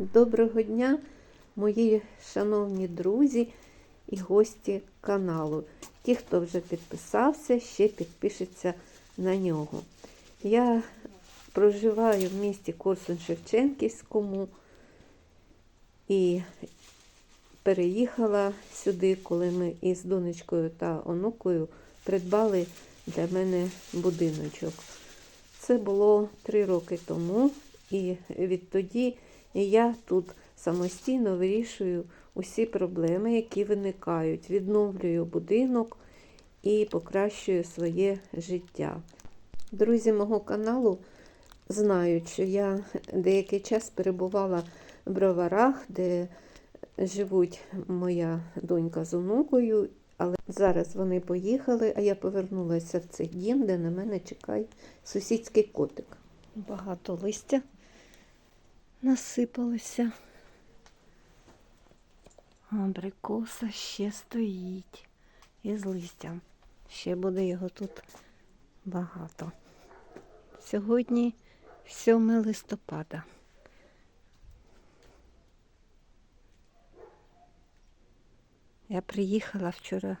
Доброго дня, мої шановні друзі і гості каналу. Ті, хто вже підписався, ще підпишеться на нього. Я проживаю в місті Корсун-Шевченківському і переїхала сюди, коли ми із донечкою та онукою придбали для мене будиночок. Це було три роки тому, і відтоді я тут самостійно вирішую усі проблеми, які виникають. Відновлюю будинок і покращую своє життя. Друзі мого каналу знають, що я деякий час перебувала в броварах, де живуть моя донька з онукою. Але зараз вони поїхали, а я повернулася в цей дім, де на мене чекає сусідський котик. Багато листя насипалося. Абрикоса ще стоїть із листям. Ще буде його тут багато. Сьогодні 7 листопада. Я приїхала вчора.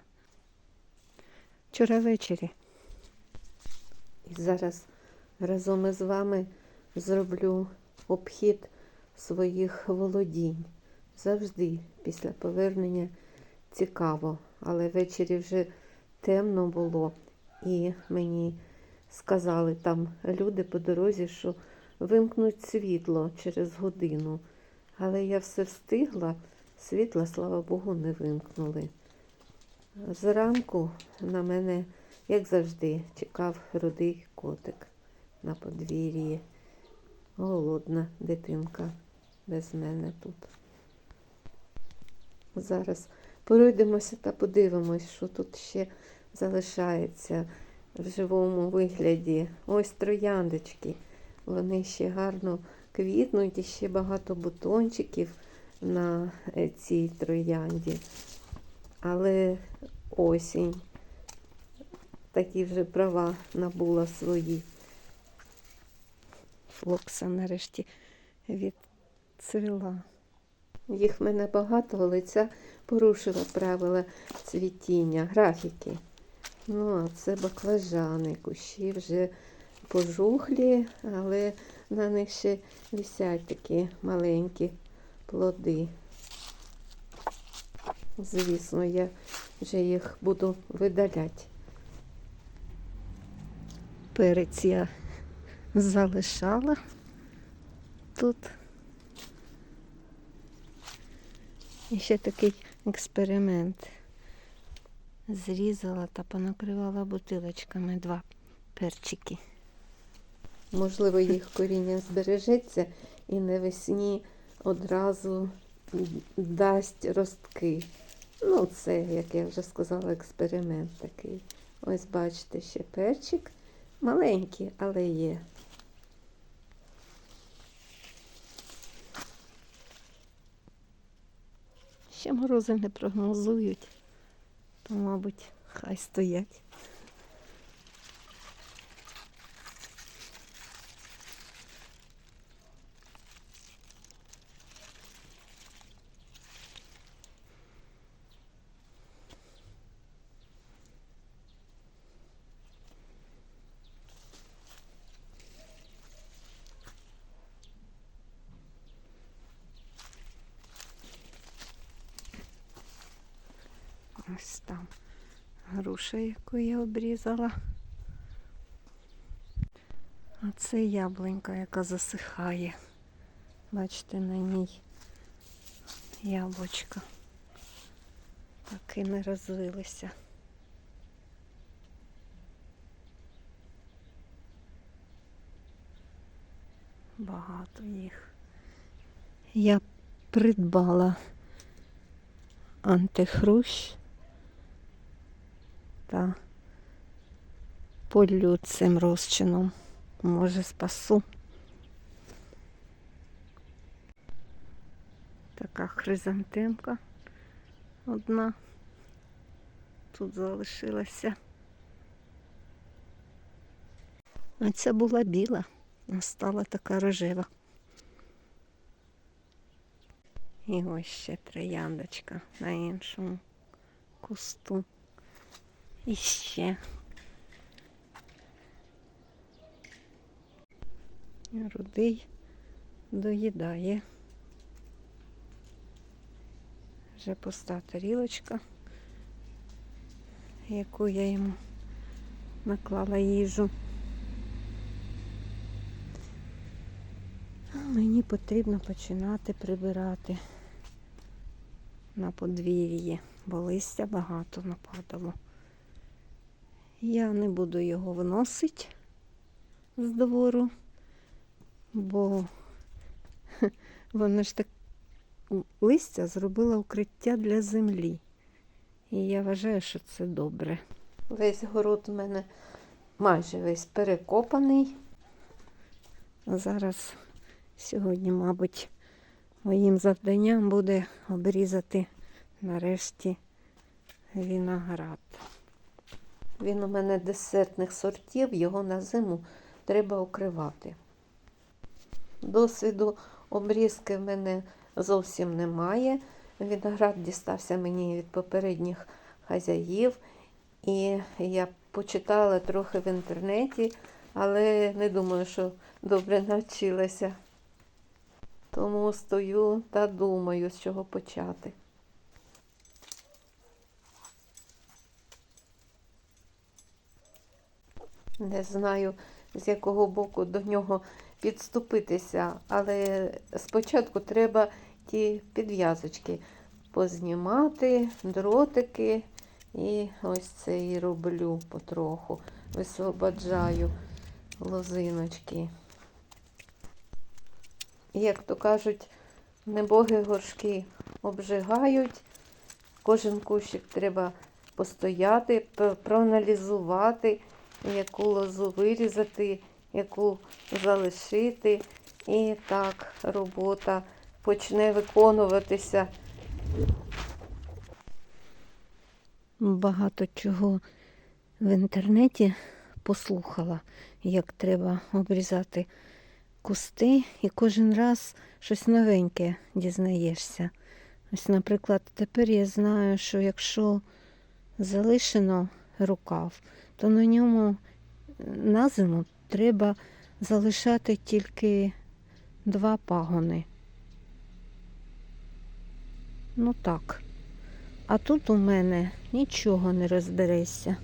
Вчора ввечері. І зараз разом із вами зроблю обхід своїх володінь. Завжди після повернення цікаво, але ввечері вже темно було, і мені сказали там люди по дорозі, що вимкнуть світло через годину. Але я все встигла, світла, слава Богу, не вимкнули. Зранку на мене, як завжди, чекав рудий котик на подвір'ї. Голодна дитинка без мене тут. Зараз пройдемося та подивимось, що тут ще залишається в живому вигляді. Ось трояндочки. Вони ще гарно квітнуть і ще багато бутончиків на е, цій троянді. Але осінь такі вже права набула свої. Флокса нарешті відцвіла. Їх в мене багато, але ця порушила правила цвітіння, графіки. Ну, а це баклажани, кущі вже пожухлі, але на них ще висять такі маленькі плоди. Звісно, я вже їх буду видаляти. Перець я залишала тут. І ще такий експеримент. Зрізала та понакривала бутилочками два перчики. Можливо, їх коріння збережеться і навесні одразу дасть ростки. Ну, це, як я вже сказала, експеримент такий. Ось бачите, ще перчик. Маленький, але є. Ще морози не прогнозують, то, мабуть, хай стоять. Ось там груша, яку я обрізала. А це яблунька, яка засихає. Бачите, на ній яблучка. Так і не розвилися. Багато їх. Я придбала антихрущ та полю цим розчином. Може спасу. Така хризантемка одна тут залишилася. А ця була біла, а стала така рожева. І ось ще трояндочка на іншому кусту. І ще. Рудий доїдає. Вже пуста тарілочка, яку я йому наклала їжу. Мені потрібно починати прибирати на подвір'ї, бо листя багато нападало. Я не буду його виносити з двору, бо воно ж так листя зробило укриття для землі. І я вважаю, що це добре. Весь город у мене майже весь перекопаний. Зараз сьогодні, мабуть, моїм завданням буде обрізати нарешті виноград. Він у мене десертних сортів, його на зиму треба укривати. Досвіду обрізки в мене зовсім немає. Виноград дістався мені від попередніх хазяїв. І я почитала трохи в інтернеті, але не думаю, що добре навчилася. Тому стою та думаю, з чого почати. Не знаю, з якого боку до нього підступитися, але спочатку треба ті підв'язочки познімати, дротики. І ось це і роблю потроху. Висвободжаю лозиночки. Як то кажуть, небоги горшки обжигають. Кожен кущик треба постояти, проаналізувати, яку лозу вирізати, яку залишити. І так робота почне виконуватися. Багато чого в інтернеті послухала, як треба обрізати кусти, і кожен раз щось новеньке дізнаєшся. Ось, наприклад, тепер я знаю, що якщо залишено рукав, то на ньому на зиму треба залишати тільки два пагони. Ну так. А тут у мене нічого не розберешся.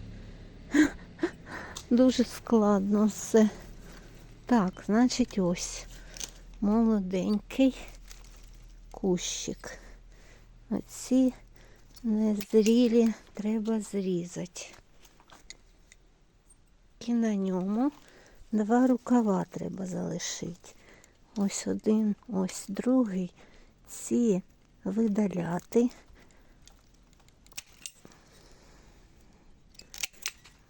Дуже складно все. Так, значить, ось молоденький кущик. Оці незрілі треба зрізати. І на ньому два рукава треба залишити. Ось один, ось другий. Ці видаляти.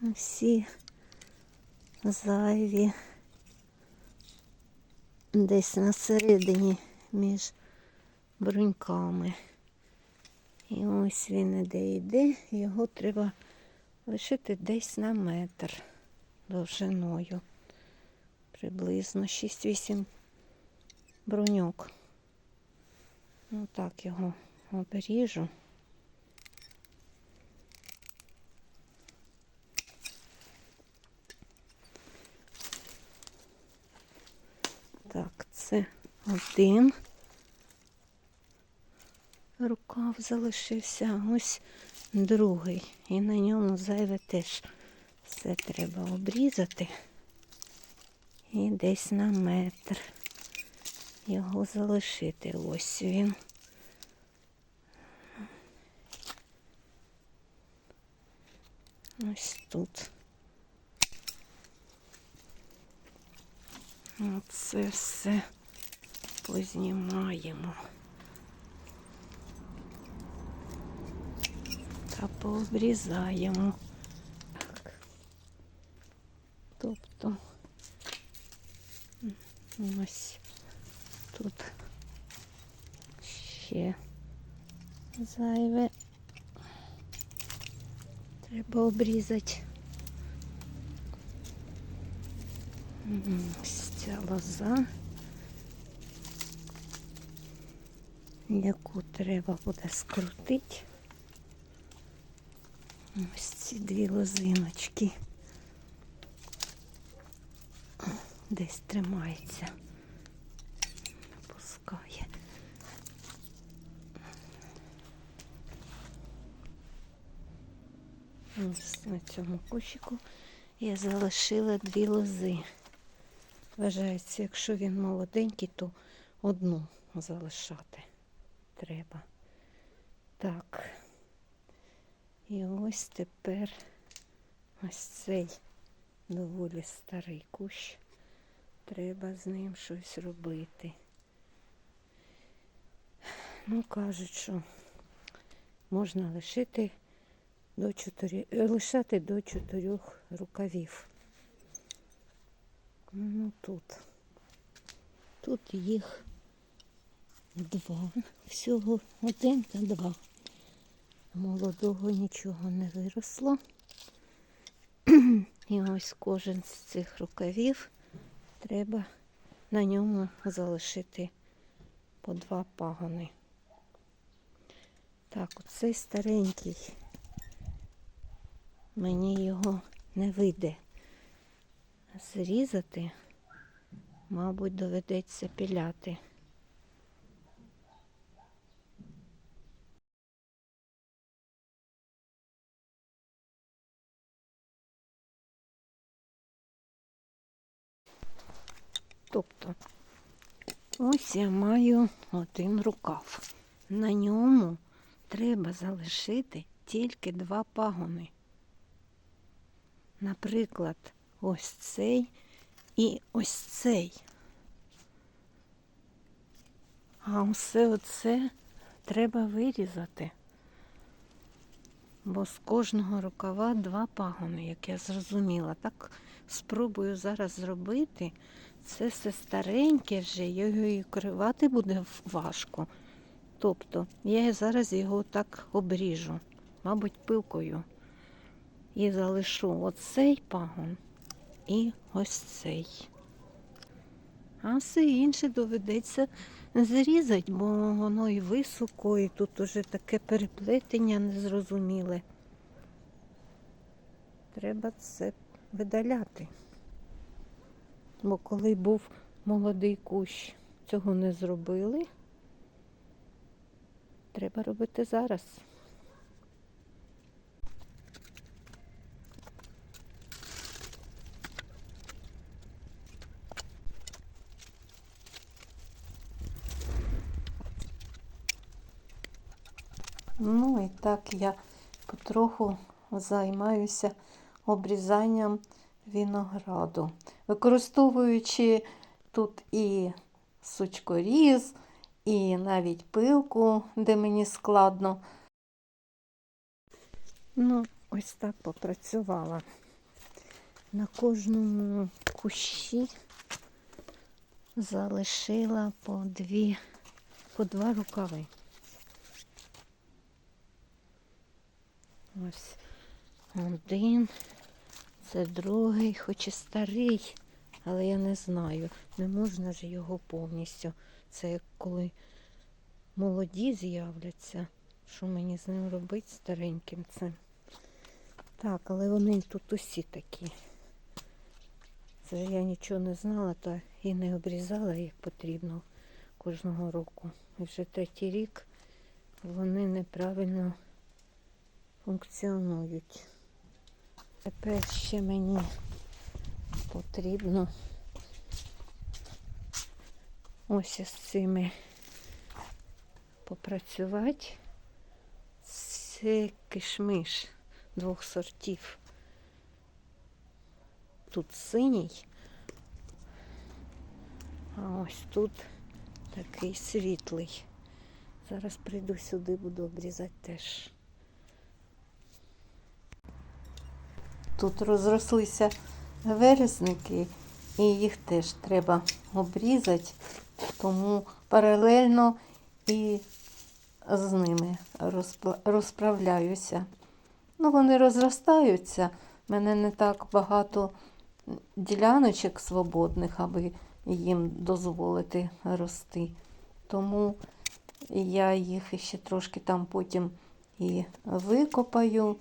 Всі зайві десь на середині між бруньками. І ось він іде йде, його треба лишити десь на метр довжиною. Приблизно 6-8 бруньок. Ну так його обріжу. Так, це один рукав залишився, ось другий. І на ньому зайве теж все треба обрізати. І десь на метр його залишити. Ось він. Ось тут. Оце все познімаємо. Та пообрізаємо. Так. Тобто ось тут ще зайве. Треба обрізати. Ось ця лоза. яку треба буде скрутити. Ось ці дві лозиночки. Десь тримається. Не пускає. Ось на цьому кущику я залишила дві лози. Вважається, якщо він молоденький, то одну залишати треба. Так. І ось тепер ось цей доволі старий кущ. Треба з ним щось робити. Ну, кажуть, що можна лишити до чотири, е, лишати до чотирьох рукавів. Ну тут. Тут їх два. Всього один та два. Молодого нічого не виросло. І ось кожен з цих рукавів треба на ньому залишити по два пагони. Так, оцей старенький. Мені його не вийде зрізати, мабуть, доведеться піляти. Тобто, ось я маю один рукав. На ньому треба залишити тільки два пагони. Наприклад, ось цей і ось цей. А усе оце треба вирізати. Бо з кожного рукава два пагони, як я зрозуміла. Так спробую зараз зробити. Це все стареньке вже, його і кривати буде важко. Тобто я зараз його так обріжу, мабуть, пилкою. І залишу оцей пагон і ось цей. А все інше доведеться зрізати, бо воно і високо, і тут уже таке переплетення незрозуміле. Треба це видаляти. Бо коли був молодий кущ, цього не зробили. Треба робити зараз. Ну і так я потроху займаюся обрізанням винограду, використовуючи тут і сучкоріз, і навіть пилку, де мені складно. Ну, ось так попрацювала. На кожному кущі залишила по дві, по два рукави. Ось один, це другий, хоч і старий, але я не знаю, не можна ж його повністю. Це як коли молоді з'являться. Що мені з ним робити стареньким цим? Так, але вони тут усі такі. Це я нічого не знала, та і не обрізала як потрібно кожного року. І вже третій рік вони неправильно функціонують. Тепер ще мені потрібно ось із цими попрацювати. Це кишмиш двох сортів. Тут синій, а ось тут такий світлий. Зараз прийду сюди, буду обрізати теж. Тут розрослися вересники, і їх теж треба обрізати, тому паралельно і з ними розправляюся. Ну, вони розростаються. У мене не так багато діляночок свободних, аби їм дозволити рости. Тому я їх ще трошки там потім і викопаю.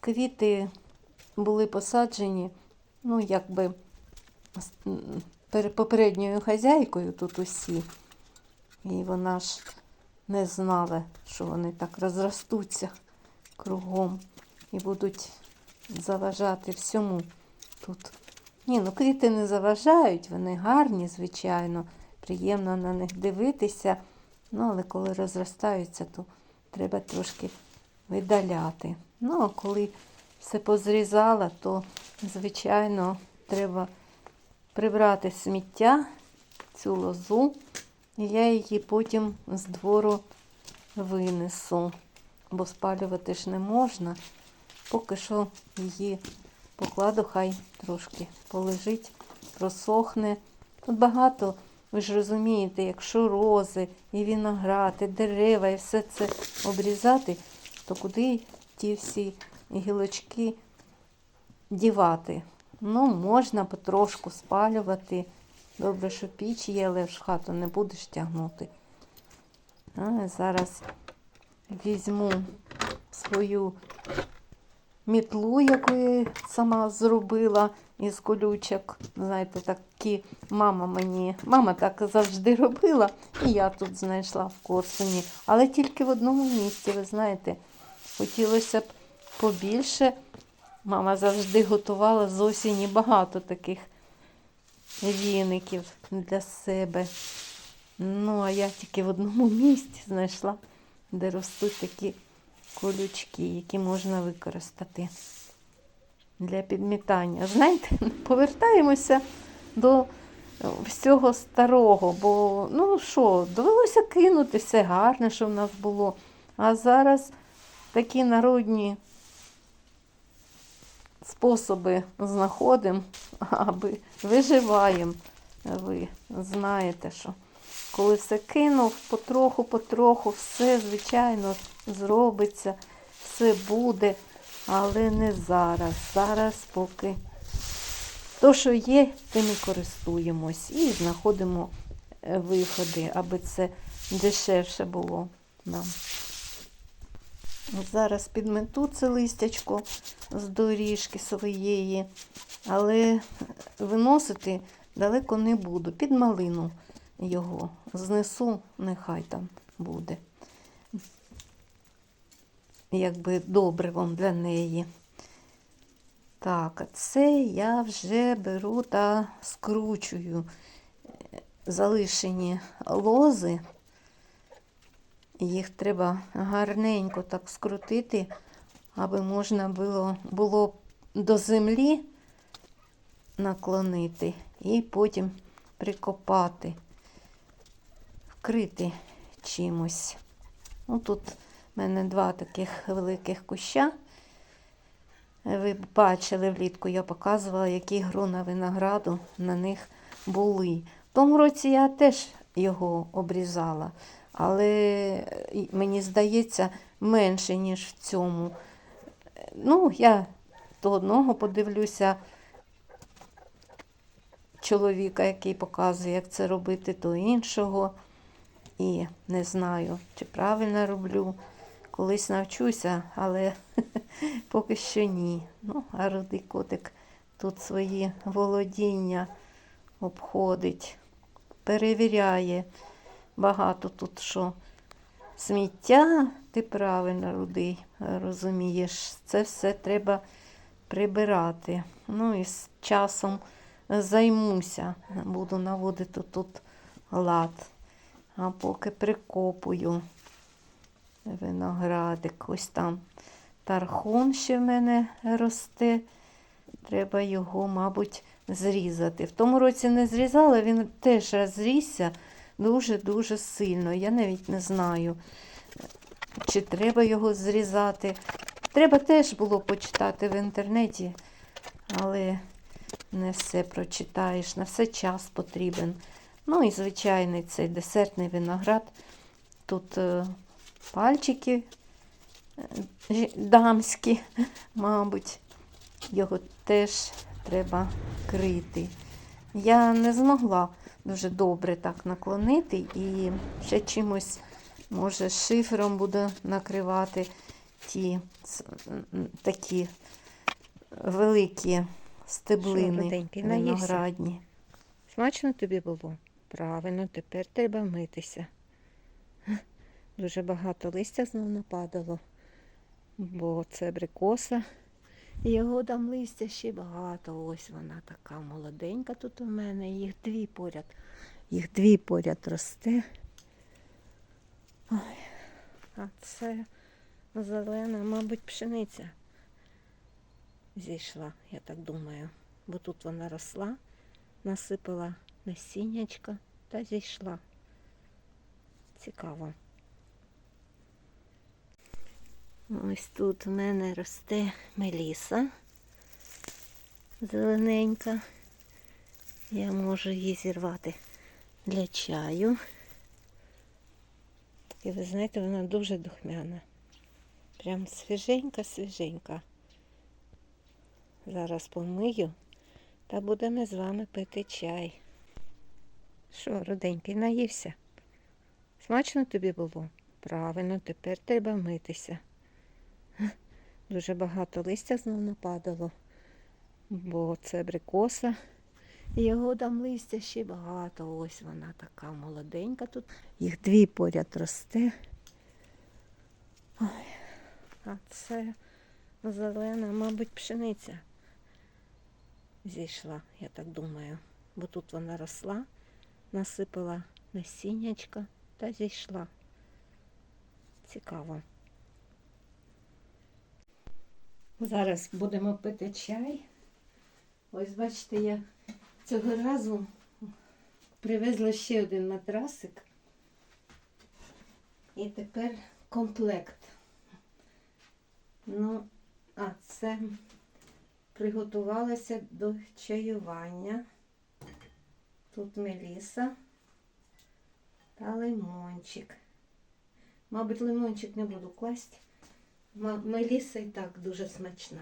Квіти були посаджені, ну, якби попередньою хазяйкою тут усі. І вона ж не знала, що вони так розростуться кругом і будуть заважати всьому тут. Ні, ну квіти не заважають, вони гарні, звичайно, приємно на них дивитися. Ну, але коли розростаються, то треба трошки видаляти. Ну, а коли все позрізала, то, звичайно, треба прибрати сміття, цю лозу, і я її потім з двору винесу, бо спалювати ж не можна. Поки що її покладу, хай трошки полежить, просохне. Тут багато, ви ж розумієте, якщо рози, і виноград, і дерева, і все це обрізати, то куди ті всі гілочки дівати? Ну, можна потрошку спалювати. Добре, що піч є, але ж хату не будеш тягнути. А, зараз візьму свою мітлу, яку я сама зробила із колючок. Знаєте, такі мама мені, мама так завжди робила, і я тут знайшла в Корсуні. Але тільки в одному місці, ви знаєте, хотілося б побільше. Мама завжди готувала з осені багато таких віників для себе. Ну, а я тільки в одному місці знайшла, де ростуть такі колючки, які можна використати для підмітання. Знаєте, повертаємося до всього старого, бо, ну що, довелося кинути все гарне, що в нас було. А зараз такі народні способи знаходимо, аби виживаємо. Ви знаєте, що коли все кинув, потроху, потроху, все, звичайно, зробиться, все буде, але не зараз. Зараз поки то, що є, тим і користуємось і знаходимо е, виходи, аби це дешевше було нам. Зараз підмету це листячко з доріжки своєї, але виносити далеко не буду. Під малину його знесу, нехай там буде. Якби добривом для неї. Так, а це я вже беру та скручую залишені лози. Їх треба гарненько так скрутити, аби можна було, було до землі наклонити і потім прикопати, вкрити чимось. Ну, тут в мене два таких великих куща. Ви бачили влітку, я показувала, які грона винограду на них були. В тому році я теж його обрізала, але мені здається, менше, ніж в цьому. Ну, я до одного подивлюся чоловіка, який показує, як це робити, до іншого. І не знаю, чи правильно роблю. Колись навчуся, але поки що ні. Ну, а рудий котик тут свої володіння обходить, перевіряє. Багато тут що сміття, ти правильно, рудий, розумієш, це все треба прибирати. Ну і з часом займуся, буду наводити тут лад, а поки прикопую виноградик. Ось там тархун ще в мене росте. Треба його, мабуть, зрізати. В тому році не зрізала, він теж розрісся дуже-дуже сильно. Я навіть не знаю, чи треба його зрізати. Треба теж було почитати в інтернеті, але не все прочитаєш, на все час потрібен. Ну і звичайний цей десертний виноград. Тут е, пальчики е, дамські, мабуть, його теж треба крити. Я не змогла дуже добре так наклонити і ще чимось, може, шифером буду накривати ті такі великі стеблини руденький, виноградні. Смачно тобі було? Правильно, тепер треба митися. Дуже багато листя знов нападало, бо це абрикоса. Його там листя ще багато. Ось вона така молоденька тут у мене. Їх дві поряд. Їх дві поряд росте. Ой, а це зелена, мабуть, пшениця зійшла, я так думаю. Бо тут вона росла насипала насіннячка та зійшла. Цікаво. Ось тут в мене росте меліса зелененька. Я можу її зірвати для чаю. І ви знаєте, вона дуже духмяна. Прям свіженька-свіженька. Зараз помию та будемо з вами пити чай. Що, руденький, наївся? Смачно тобі було? Правильно, тепер треба митися. Дуже багато листя знов нападало, бо це абрикоса. І його там листя ще багато. Ось вона така молоденька тут. Їх дві поряд росте. Ой, а це зелена, мабуть, пшениця зійшла, я так думаю. Бо тут вона росла, насипала насіннячка та зійшла. Цікаво. Зараз будемо пити чай. Ось бачите, я цього разу привезла ще один матрасик. І тепер комплект. Ну, а це приготувалася до чаювання. Тут меліса та лимончик. Мабуть, лимончик не буду класти. Меліса і так дуже смачна.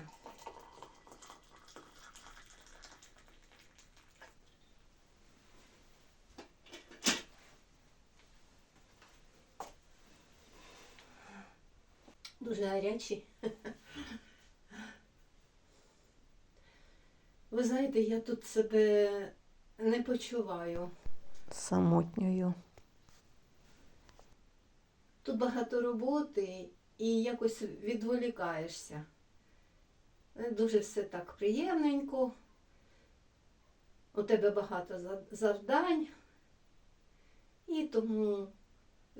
Дуже гарячий. Ви знаєте, я тут себе не почуваю. Самотньою. Тут багато роботи і якось відволікаєшся. Дуже все так приємненько. У тебе багато завдань. І тому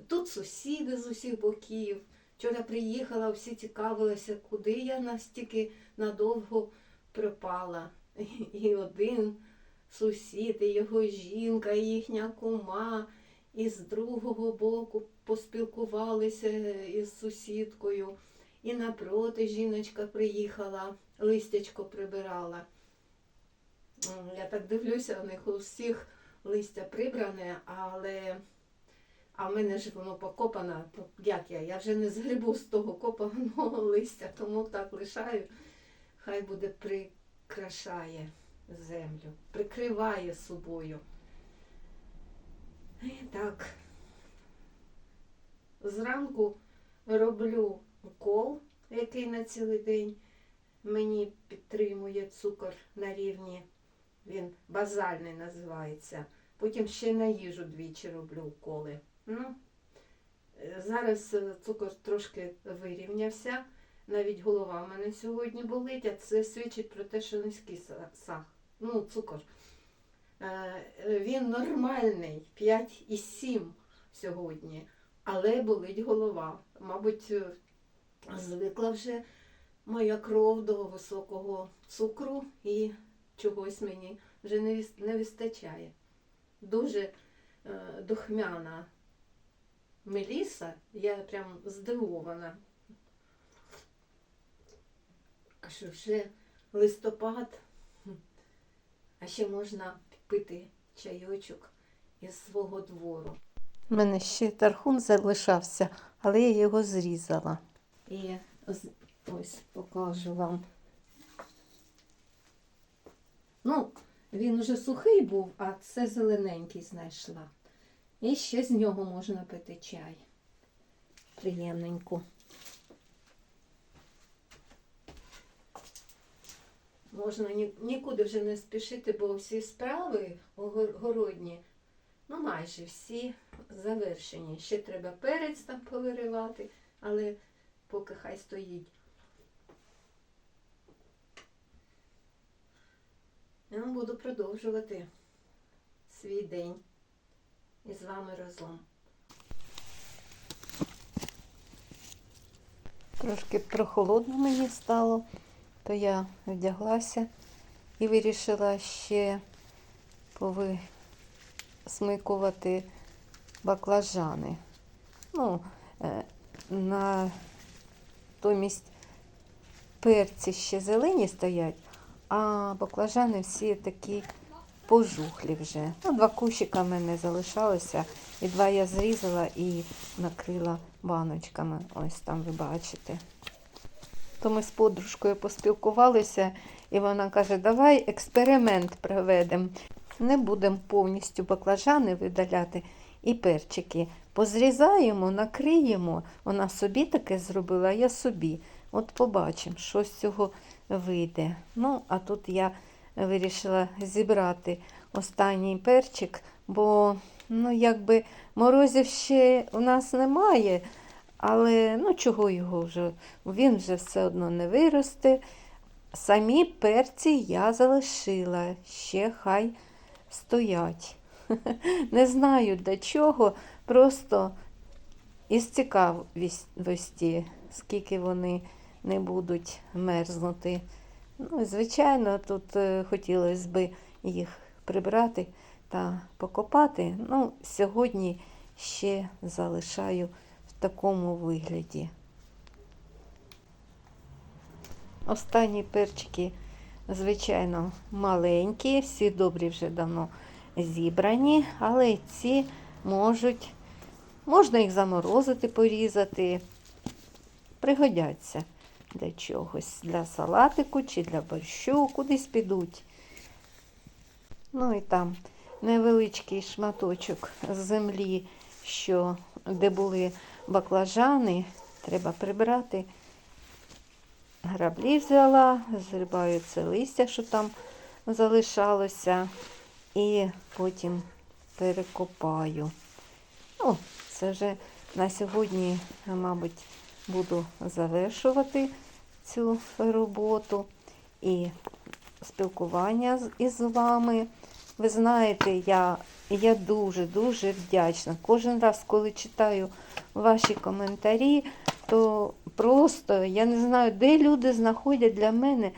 тут сусіди з усіх боків. Вчора приїхала, всі цікавилися, куди я настільки надовго пропала. І один сусід, і його жінка, і їхня кума, і з другого боку поспілкувалися із сусідкою. І напроти жіночка приїхала, листячко прибирала. Я так дивлюся, у них у всіх листя прибране, але а в мене ж воно покопане, як я? Я вже не згребу з того копаного листя, тому так лишаю. Хай буде прикрашає землю, прикриває собою. Так. Зранку роблю укол, який на цілий день мені підтримує цукор на рівні. Він базальний називається. Потім ще на їжу двічі роблю уколи. Ну, е, зараз е, цукор трошки вирівнявся. Навіть голова в мене сьогодні болить, а це свідчить про те, що низький са- сах. Ну, цукор. Е, Він нормальний, 5,7 сьогодні, але болить голова. Мабуть, е, звикла вже моя кров до високого цукру і чогось мені вже не, вистачає. Дуже е, духмяна меліса, я прям здивована. А що вже листопад, а ще можна пити чайочок із свого двору. У мене ще тархун залишався, але я його зрізала. І з- ось покажу вам. Ну, він уже сухий був, а це зелененький знайшла. І ще з нього можна пити чай. Приємненько. Можна нікуди вже не спішити, бо всі справи городні, ну майже всі завершені. Ще треба перець там повиривати, але поки хай стоїть. Я буду продовжувати свій день із вами разом. Трошки прохолодно мені стало, то я вдяглася і вирішила ще повисмикувати баклажани. Ну, е, натомість перці ще зелені стоять, а баклажани всі такі пожухлі вже. Ну, два кущика в мене залишалося, і два я зрізала і накрила баночками. Ось там ви бачите. То ми з подружкою поспілкувалися, і вона каже, давай експеримент проведемо. Не будемо повністю баклажани видаляти і перчики. Позрізаємо, накриємо. Вона собі таке зробила, я собі. От побачимо, що з цього вийде. Ну, а тут я вирішила зібрати останній перчик, бо ну, якби морозів ще у нас немає. Але ну чого його вже? Він вже все одно не виросте. Самі перці я залишила, ще хай стоять. Не знаю для чого, просто із цікавості, скільки вони не будуть мерзнути. Ну, звичайно, тут е, хотілося б їх прибрати та покопати. Ну, сьогодні ще залишаю такому вигляді. Останні перчики, звичайно, маленькі, всі добрі вже давно зібрані, але ці можуть, можна їх заморозити, порізати, пригодяться для чогось, для салатику чи для борщу, кудись підуть. Ну і там невеличкий шматочок землі, що де були баклажани, треба прибрати. Граблі взяла, зрибаю це листя, що там залишалося, і потім перекопаю. Ну, це вже на сьогодні, мабуть, буду завершувати цю роботу і спілкування із вами. Ви знаєте, я, я дуже-дуже вдячна. Кожен раз, коли читаю ваші коментарі, то просто я не знаю, де люди знаходять для мене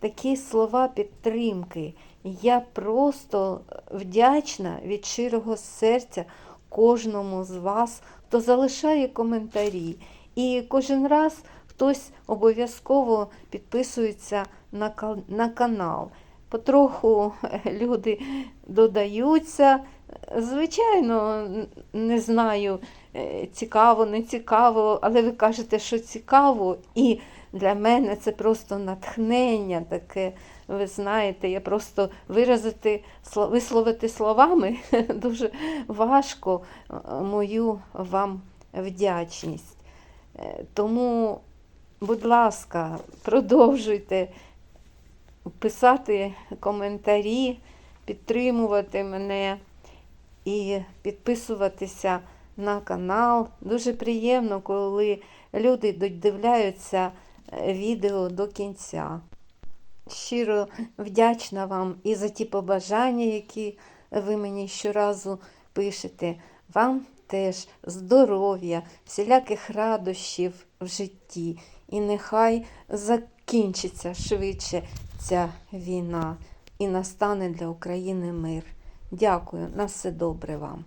такі слова підтримки. Я просто вдячна від щирого серця кожному з вас, хто залишає коментарі. І кожен раз хтось обов'язково підписується на, канал. Потроху люди додаються. Звичайно, не знаю, е, цікаво, не цікаво, але ви кажете, що цікаво, і для мене це просто натхнення таке. Ви знаєте, я просто виразити, висловити словами дуже важко е, мою вам вдячність. Е, Тому, будь ласка, продовжуйте писати коментарі, підтримувати мене і підписуватися на канал. Дуже приємно, коли люди додивляються е, відео до кінця. Щиро вдячна вам і за ті побажання, які ви мені щоразу пишете. Вам теж здоров'я, всіляких радощів в житті. І нехай закінчиться швидше ця війна і настане для України мир. Дякую, на все добре вам.